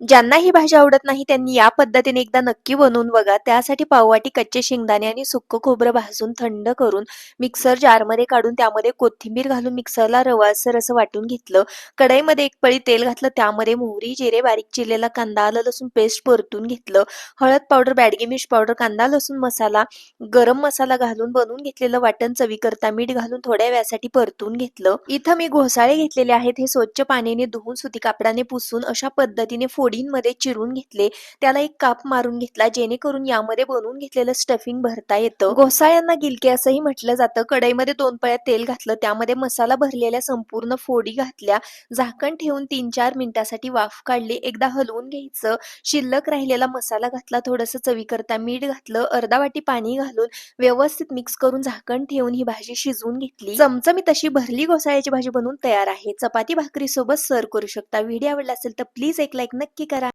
ज्यांना ही भाजी आवडत नाही त्यांनी या पद्धतीने एकदा नक्की बनवून बघा. त्यासाठी पाववाटी कच्चे शेंगदाणे आणि सुक्क खोबरं भाजून थंड करून मिक्सर जारमध्ये काढून त्यामध्ये कोथिंबीर घालून मिक्सरला रवासर असं वाटून घेतलं. कढईमध्ये एक पळी तेल घातलं त्यामध्ये मोहरी जिरे बारीक चिरलेला कांदा आलं लसूण पेस्ट परतून घेतलं. हळद पावडर बॅडगी मिर्च पावडर कांदा लसूण मसाला गरम मसाला घालून बनवून घेतलेलं वाटण चवीकरता मीठ घालून थोड्या वेळासाठी परतून घेतलं. इथं मी घोसाळे घेतलेले आहेत हे स्वच्छ पाण्याने धुवून सुती कापडाने पुसून अशा पद्धतीने फोडींमध्ये चिरून घेतले त्याला एक काप मारून घेतला जेणेकरून यामध्ये बनवून घेतलेलं स्टफिंग भरता येतं. घोसाळ्यांना गिलके असंही म्हटलं जातं. कढईमध्ये दोन पळ्या तेल घातलं त्यामध्ये मसाला भरलेल्या संपूर्ण फोडी घातल्या झाकण ठेवून तीन चार मिनिटासाठी वाफ काढली एकदा हलवून घ्यायचं शिल्लक राहिलेला मसाला घातला थोडंसं चवीकरता मीठ घातलं अर्धा वाटी पाणी घालून व्यवस्थित मिक्स करून झाकण ठेवून ही भाजी शिजवून घेतली. चमचमी तशी भरली घोसाळ्याची भाजी बनवून तयार आहे. चपाती भाकरी सोबत सर्व करू शकता. व्हिडिओ आवडला असेल तर प्लीज एक लाईक नक्की करा